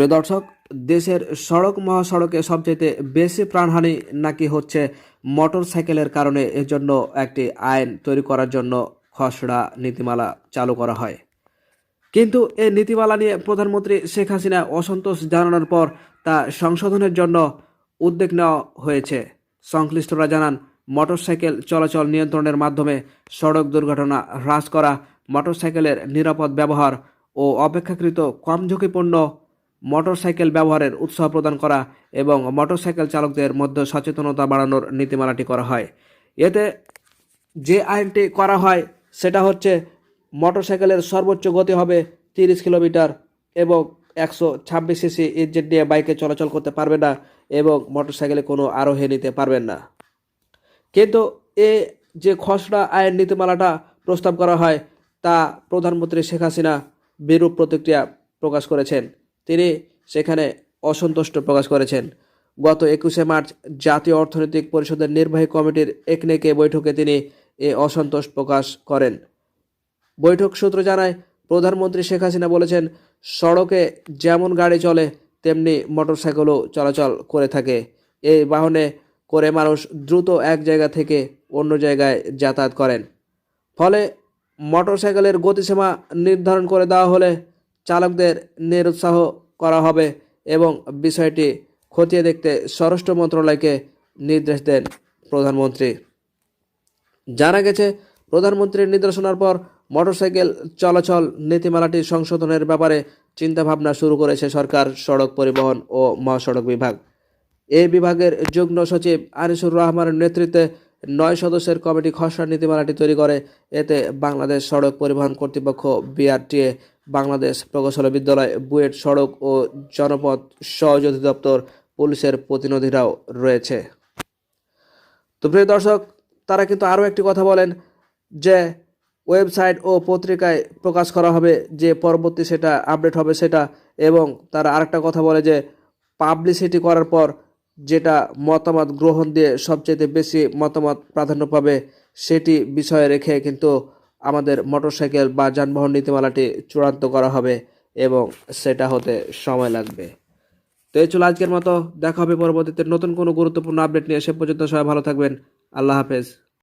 প্রিয় দর্শক, দেশের সড়ক মহাসড়কে সবচেয়ে বেশি প্রাণহানি নাকি হচ্ছে মোটর সাইকেলের কারণে এজন্য একটি আইন তৈরি করার জন্য খসড়া নীতিমালা চালু করা হয়। কিন্তু এই নীতিমালা নিয়ে প্রধানমন্ত্রী শেখ হাসিনা অসন্তোষ জানানোর পর তা সংশোধনের জন্য উদ্যোগ নেওয়া হয়েছে। সংশ্লিষ্টরা জানান, মোটরসাইকেল চলাচল নিয়ন্ত্রণের মাধ্যমে সড়ক দুর্ঘটনা হ্রাস করা, মোটরসাইকেলের নিরাপদ ব্যবহার ও অপেক্ষাকৃত কম ঝুঁকিপূর্ণ মোটরসাইকেল ব্যবহারের উৎসাহ প্রদান করা এবং মোটরসাইকেল চালকদের মধ্যে সচেতনতা বাড়ানোর নীতিমালাটি করা হয়। এতে যে আইনটি করা হয়, সেটা হচ্ছে মোটরসাইকেলের সর্বোচ্চ গতি হবে তিরিশ কিলোমিটার এবং একশো ছাব্বিশ সিসি ইঞ্জিন নিয়ে বাইকে চলাচল করতে পারবে না এবং মোটরসাইকেলে কোনো আরোহী নিতে পারবেন না। কিন্তু এ যে খসড়া আইন নীতিমালাটা প্রস্তাব করা হয়, তা প্রধানমন্ত্রী শেখ হাসিনা বিরূপ প্রতিক্রিয়া প্রকাশ করেছেন। তিনি সেখানে অসন্তুষ্ট প্রকাশ করেছেন। গত একুশে মার্চ জাতীয় অর্থনৈতিক পরিষদের নির্বাহী কমিটির একনেকে বৈঠকে তিনি এ অসন্তোষ প্রকাশ করেন। বৈঠক সূত্র জানায়, প্রধানমন্ত্রী শেখ হাসিনা বলেছেন, সড়কে যেমন গাড়ি চলে, তেমনি মোটরসাইকেলও চলাচল করে থাকে। এই বাহনে করে মানুষ দ্রুত এক জায়গা থেকে অন্য জায়গায় যাতায়াত করেন। ফলে মোটরসাইকেলের গতিসীমা নির্ধারণ করে দেওয়া হলে চালকদের নিরুৎসাহ করা হবে এবং বিষয়টি খতিয়ে দেখতে স্বরাষ্ট্র মন্ত্রণালয়কে নির্দেশ দেন প্রধানমন্ত্রী। জানা গেছে, প্রধানমন্ত্রীর নির্দেশনার পর মোটরসাইকেল চলাচল নীতিমালাটি সংশোধনের ব্যাপারে চিন্তাভাবনা শুরু করেছে সরকার, সড়ক পরিবহন ও মহাসড়ক বিভাগ। এই বিভাগের যুগ্ম সচিব আনিসুর রহমানের নেতৃত্বে নয় সদস্যের কমিটি খসড়া নীতিমালাটি তৈরি করে। এতে বাংলাদেশ সড়ক পরিবহন কর্তৃপক্ষ বিআরটিএ বাংলাদেশ প্রকৌশল বিদ্যালয়, বুয়েট সড়ক ও জনপথ সহজ অধিদপ্তর পুলিশের প্রতিনিধিরাও রয়েছে। তো প্রিয় দর্শক, তারা কিন্তু আরও একটি কথা বলেন যে ওয়েবসাইট ও পত্রিকায় প্রকাশ করা হবে, যে পরবর্তী সেটা আপডেট হবে সেটা, এবং তারা আরেকটা কথা বলে যে পাবলিসিটি করার পর যেটা মতামত গ্রহণ দিয়ে সবচেয়ে বেশি মতামত প্রাধান্য পাবে সেটি বিষয়ে রেখে কিন্তু আমাদের মোটরসাইকেল বা যানবাহন নীতিমালাটি চূড়ান্ত করা হবে এবং সেটা হতে সময় লাগবে। তো এই চলো আজকের মতো। দেখা হবে পরবর্তীতে নতুন কোনো গুরুত্বপূর্ণ আপডেট নিয়ে। সে পর্যন্ত সবাই ভালো থাকবেন। আল্লাহ হাফেজ।